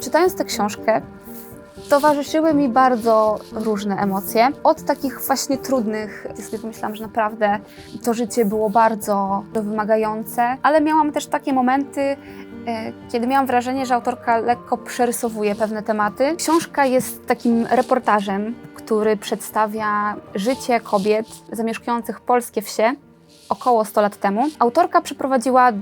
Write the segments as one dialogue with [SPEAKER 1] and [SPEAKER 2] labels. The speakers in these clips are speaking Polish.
[SPEAKER 1] Czytając tę książkę, towarzyszyły mi bardzo różne emocje. Od takich właśnie trudnych, ja sobie pomyślałam, że naprawdę to życie było bardzo wymagające, ale miałam też takie momenty, e, kiedy miałam wrażenie, że autorka lekko przerysowuje pewne tematy. Książka jest takim reportażem, który przedstawia życie kobiet zamieszkujących polskie wsie około 100 lat temu. Autorka przeprowadziła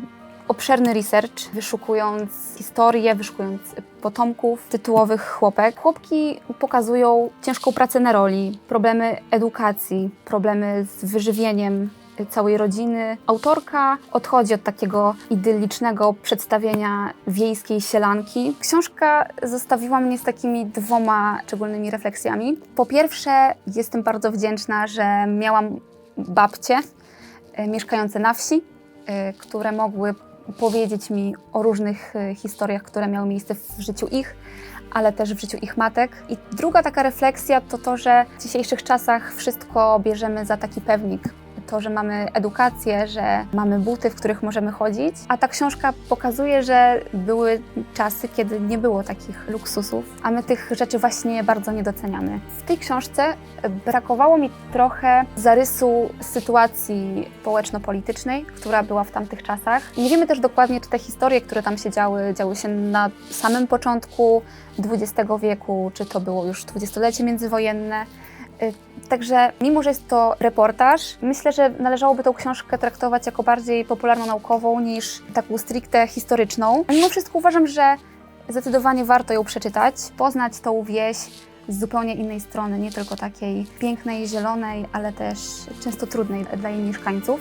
[SPEAKER 1] obszerny research, wyszukując historię, wyszukując potomków tytułowych chłopek. Chłopki pokazują ciężką pracę na roli, problemy edukacji, problemy z wyżywieniem całej rodziny. Autorka odchodzi od takiego idyllicznego przedstawienia wiejskiej sielanki. Książka zostawiła mnie z takimi dwoma szczególnymi refleksjami. Po pierwsze, jestem bardzo wdzięczna, że miałam babcie e, mieszkające na wsi, e, które mogły powiedzieć mi o różnych e, historiach, które miały miejsce w życiu ich, ale też w życiu ich matek. I druga taka refleksja to to, że w dzisiejszych czasach wszystko bierzemy za taki pewnik. To, że mamy edukację, że mamy buty, w których możemy chodzić, a ta książka pokazuje, że były czasy, kiedy nie było takich luksusów, a my tych rzeczy właśnie bardzo nie doceniamy. W tej książce brakowało mi trochę zarysu sytuacji społeczno-politycznej, która była w tamtych czasach. Nie wiemy też dokładnie, czy te historie, które tam się działy, działy się na samym początku XX wieku, czy to było już dwudziestolecie międzywojenne. Y, Także mimo, że jest to reportaż, myślę, że należałoby tą książkę traktować jako bardziej popularno-naukową niż taką stricte historyczną. Mimo wszystko uważam, że zdecydowanie warto ją przeczytać, poznać tą wieś z zupełnie innej strony, nie tylko takiej pięknej, zielonej, ale też często trudnej dla jej mieszkańców.